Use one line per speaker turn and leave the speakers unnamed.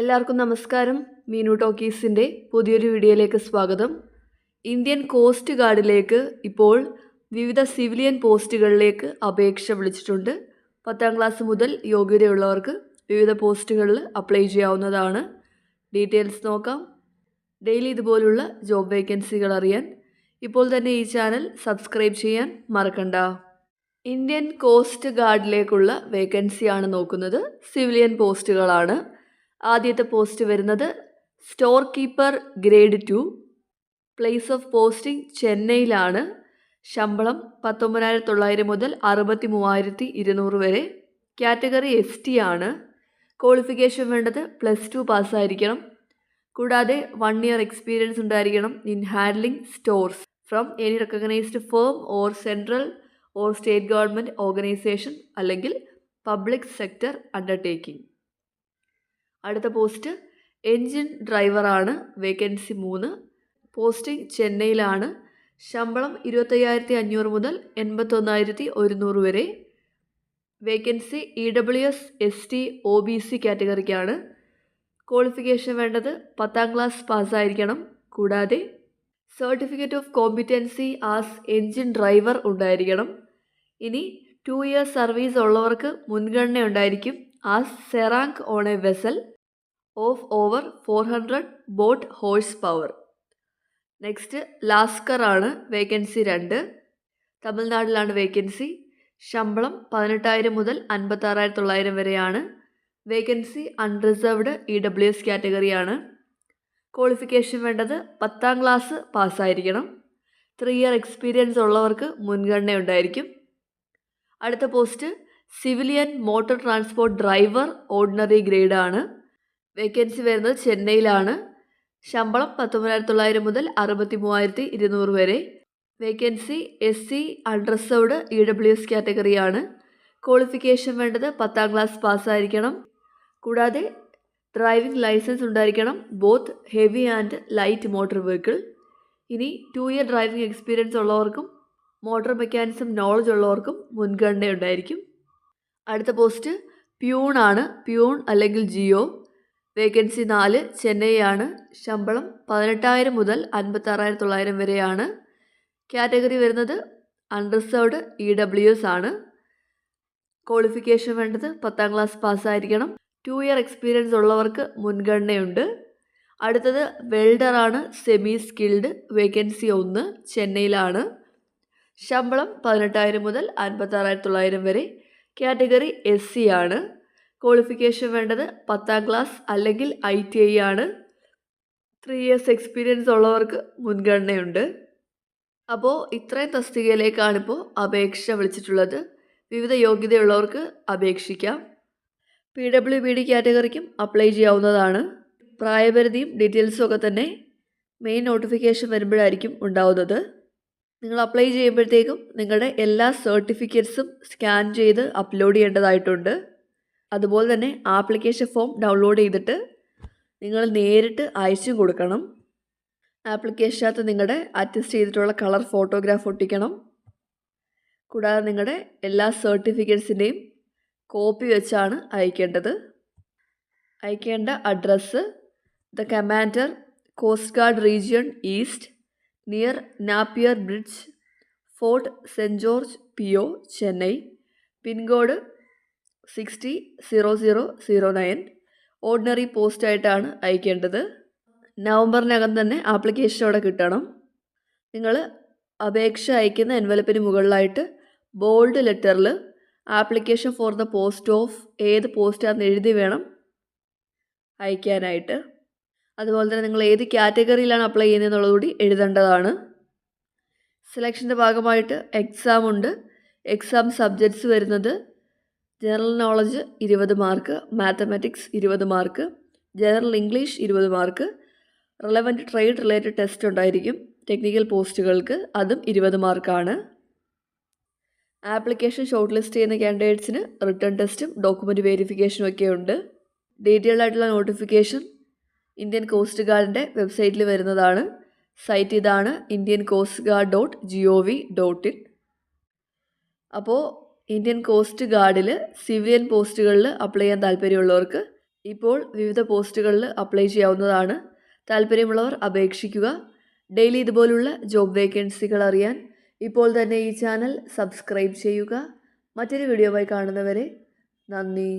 എല്ലാവർക്കും നമസ്കാരം. മീനു ടോക്കീസിന്റെ പുതിയൊരു വീഡിയോയിലേക്ക് സ്വാഗതം. ഇന്ത്യൻ കോസ്റ്റ് ഗാർഡിലേക്ക് ഇപ്പോൾ വിവിധ സിവിലിയൻ പോസ്റ്റുകളിലേക്ക് അപേക്ഷ വിളിച്ചിട്ടുണ്ട്. പത്താം ക്ലാസ് മുതൽ യോഗ്യതയുള്ളവർക്ക് വിവിധ പോസ്റ്റുകളിൽ അപ്ലൈ ചെയ്യാവുന്നതാണ്. ഡീറ്റെയിൽസ് നോക്കാം. ഡെയിലി ഇതുപോലുള്ള ജോബ് വേക്കൻസികൾ അറിയാൻ ഇപ്പോൾ തന്നെ ഈ ചാനൽ സബ്സ്ക്രൈബ് ചെയ്യാൻ മറക്കണ്ട. ഇന്ത്യൻ കോസ്റ്റ് ഗാർഡിലേക്കുള്ള വേക്കൻസിയാണ് നോക്കുന്നത്. സിവിലിയൻ പോസ്റ്റുകളാണ്. ആദ്യത്തെ പോസ്റ്റ് വരുന്നത് store keeper grade two. Place of posting ചെന്നൈയിലാണ്. ശമ്പളം പത്തൊമ്പതിനായിരത്തി തൊള്ളായിരം മുതൽ അറുപത്തി മൂവായിരത്തി ഇരുന്നൂറ് വരെ. കാറ്റഗറി എസ് ടി ആണ്. ക്വാളിഫിക്കേഷൻ വേണ്ടത് പ്ലസ് ടു പാസ്സായിരിക്കണം കൂടാതെ വൺ ഇയർ എക്സ്പീരിയൻസ് ഉണ്ടായിരിക്കണം in handling stores from any recognised firm or central or state government organisation അല്ലെങ്കിൽ പബ്ലിക് സെക്ടർ അണ്ടർടേക്കിംഗ് അടുത്ത പോസ്റ്റ് എൻജിൻ ഡ്രൈവറാണ് വേക്കൻസി മൂന്ന്. പോസ്റ്റിംഗ് ചെന്നൈയിലാണ്. ശമ്പളം ഇരുപത്തയ്യായിരത്തി അഞ്ഞൂറ് മുതൽ എൺപത്തൊന്നായിരത്തി ഒരുന്നൂറ് വരെ vacancy E W S S T O B C കാറ്റഗറിക്കാണ് qualification വേണ്ടത് പത്താം ക്ലാസ് പാസ്സായിരിക്കണം കൂടാതെ certificate of competency as engine driver ഉണ്ടായിരിക്കണം. ഇനി ടു ഇയർ സർവീസ് ഉള്ളവർക്ക് മുൻഗണന ഉണ്ടായിരിക്കും as serang on a vessel of over four hundred boat horse power. Next lascar ആണ് വേക്കൻസി രണ്ട്. തമിഴ്നാട്ടിലാണ് വേക്കൻസി. ശമ്പളം പതിനെട്ടായിരം മുതൽ അൻപത്താറായിരത്തി തൊള്ളായിരം വരെയാണ്. Vacancy unreserved E W S കാറ്റഗറിയാണ്. Qualification വേണ്ടത് പത്താം ക്ലാസ് പാസ്സായിരിക്കണം. ത്രീ ഇയർ എക്സ്പീരിയൻസ് ഉള്ളവർക്ക് മുൻഗണന ഉണ്ടായിരിക്കും അടുത്ത post civilian motor transport driver ordinary ഗ്രേഡാണ്. Vacancy വരുന്നത് ചെന്നൈയിലാണ്. ശമ്പളം പത്തൊമ്പതിനായിരത്തി തൊള്ളായിരം മുതൽ അറുപത്തി മൂവായിരത്തി ഇരുന്നൂറ് വരെ. Vacancy S C unreserved E W S കാറ്റഗറിയാണ്. Qualification വേണ്ടത് പത്താം ക്ലാസ് പാസ്സായിരിക്കണം. കൂടാതെ ഡ്രൈവിംഗ് ലൈസൻസ് ഉണ്ടായിരിക്കണം. Both heavy and light motor vehicle. ഇനി ടു ഇയർ ഡ്രൈവിംഗ് എക്സ്പീരിയൻസ് ഉള്ളവർക്കും മോട്ടോർ മെക്കാനിസം നോളജ് ഉള്ളവർക്കും മുൻഗണന ഉണ്ടായിരിക്കും അടുത്ത പോസ്റ്റ് പ്യൂണാണ് പ്യൂൺ അല്ലെങ്കിൽ ജിയോ. വേക്കൻസി നാല് ചെന്നൈയാണ്. ശമ്പളം പതിനെട്ടായിരം മുതൽ അൻപത്താറായിരത്തി തൊള്ളായിരം വരെയാണ്. കാറ്റഗറി വരുന്നത് അൺറിസർവ്ഡ് ഇ ഡബ്ല്യു എസ് ആണ്. ക്വാളിഫിക്കേഷൻ വേണ്ടത് പത്താം ക്ലാസ് പാസ്സായിരിക്കണം. ടു ഇയർ എക്സ്പീരിയൻസ് ഉള്ളവർക്ക് മുൻഗണനയുണ്ട്. അടുത്തത് വെൽഡറാണ് സെമി സ്കിൽഡ് വേക്കൻസി ഒന്ന് ചെന്നൈയിലാണ്. ശമ്പളം പതിനെട്ടായിരം മുതൽ അൻപത്താറായിരത്തി തൊള്ളായിരം വരെ. കാറ്റഗറി എസ് സി ആണ്. ക്വാളിഫിക്കേഷൻ വേണ്ടത് പത്താം ക്ലാസ് അല്ലെങ്കിൽ ഐ ടി ഐ ആണ്. ത്രീ ഇയേഴ്സ് എക്സ്പീരിയൻസ് ഉള്ളവർക്ക് മുൻഗണനയുണ്ട്. അപ്പോൾ ഇത്രയും തസ്തികയിലേക്കാണിപ്പോൾ അപേക്ഷ വിളിച്ചിട്ടുള്ളത്. വിവിധ യോഗ്യതയുള്ളവർക്ക് അപേക്ഷിക്കാം. പി ഡബ്ല്യു ബി ഡി കാറ്റഗറിക്കും അപ്ലൈ ചെയ്യാവുന്നതാണ്. പ്രായപരിധിയും ഡീറ്റെയിൽസും ഒക്കെ തന്നെ മെയിൻ നോട്ടിഫിക്കേഷൻ വരുമ്പോഴായിരിക്കും ഉണ്ടാവുന്നത്. നിങ്ങൾ അപ്ലൈ ചെയ്യുമ്പോഴത്തേക്കും നിങ്ങളുടെ എല്ലാ സർട്ടിഫിക്കറ്റ്സും സ്കാൻ ചെയ്ത് അപ്ലോഡ് ചെയ്യേണ്ടതായിട്ടുണ്ട്. അതുപോലെ തന്നെ ആപ്ലിക്കേഷൻ ഫോം ഡൗൺലോഡ് ചെയ്തിട്ട് നിങ്ങൾ നേരിട്ട് അയച്ചു കൊടുക്കണം. ആപ്ലിക്കേഷനകത്ത് നിങ്ങളുടെ അറ്റസ്റ്റ് ചെയ്തിട്ടുള്ള കളർ ഫോട്ടോഗ്രാഫ് ഒട്ടിക്കണം. കൂടാതെ നിങ്ങളുടെ എല്ലാ സർട്ടിഫിക്കറ്റ്സിന്റെയും കോപ്പി വെച്ചാണ് അയക്കേണ്ടത്. അയക്കേണ്ട address the commander coast guard region east near Napier bridge Fort Saint George P O Chennai pincode sixty zero zero zero nine ordinary പോസ്റ്റായിട്ടാണ് അയക്കേണ്ടത്. നവംബറിനകം തന്നെ ആപ്ലിക്കേഷനോടെ കിട്ടണം. നിങ്ങൾ അപേക്ഷ അയക്കുന്ന എൻവലപ്പിന് മുകളിലായിട്ട് bold ലെറ്ററിൽ application for the post of ഏത് പോസ്റ്റാണെന്ന് എഴുതി വേണം അയക്കാനായിട്ട്. അതുപോലെ തന്നെ നിങ്ങൾ ഏത് കാറ്റഗറിയിലാണ് അപ്ലൈ ചെയ്യുന്നതെന്നുള്ളത് കൂടി എഴുതേണ്ടതാണ്. സെലക്ഷന്റെ ഭാഗമായിട്ട് എക്സാം ഉണ്ട്. എക്സാം സബ്ജക്ട്സ് വരുന്നത് ജനറൽ നോളജ് ഇരുപത് മാർക്ക് മാത്തമാറ്റിക്സ് ഇരുപത് മാർക്ക് ജനറൽ ഇംഗ്ലീഷ് ഇരുപത് mark relevant trade related test ഉണ്ടായിരിക്കും. ടെക്നിക്കൽ പോസ്റ്റുകൾക്ക് അതും ഇരുപത് മാർക്കാണ് ആപ്ലിക്കേഷൻ ഷോർട്ട് ലിസ്റ്റ് ചെയ്യുന്ന കാൻഡിഡേറ്റ്സിന് റിട്ടേൺ ടെസ്റ്റും ഡോക്യുമെന്റ് വെരിഫിക്കേഷനും ഒക്കെ ഉണ്ട്. ഡീറ്റെയിൽഡ് ആയിട്ടുള്ള നോട്ടിഫിക്കേഷൻ ഇന്ത്യൻ കോസ്റ്റ് ഗാർഡിന്റെ വെബ്സൈറ്റിൽ വരുന്നതാണ്. സൈറ്റ് ഇതാണ് Indian coast guard dot G O V dot in അപ്പോൾ ഇന്ത്യൻ കോസ്റ്റ് ഗാർഡിൽ സിവിലിയൻ പോസ്റ്റുകളിൽ അപ്ലൈ ചെയ്യാൻ താല്പര്യമുള്ളവർക്ക് ഇപ്പോൾ വിവിധ പോസ്റ്റുകളിൽ അപ്ലൈ ചെയ്യാവുന്നതാണ്. താല്പര്യമുള്ളവർ അപേക്ഷിക്കുക. ഡെയിലി ഇതുപോലുള്ള ജോബ് വേക്കൻസികൾ അറിയാൻ ഇപ്പോൾ തന്നെ ഈ ചാനൽ സബ്സ്ക്രൈബ് ചെയ്യുക. മറ്റൊരു വീഡിയോ വീഡിയോയുമായി കാണുന്നവരെ നന്ദി.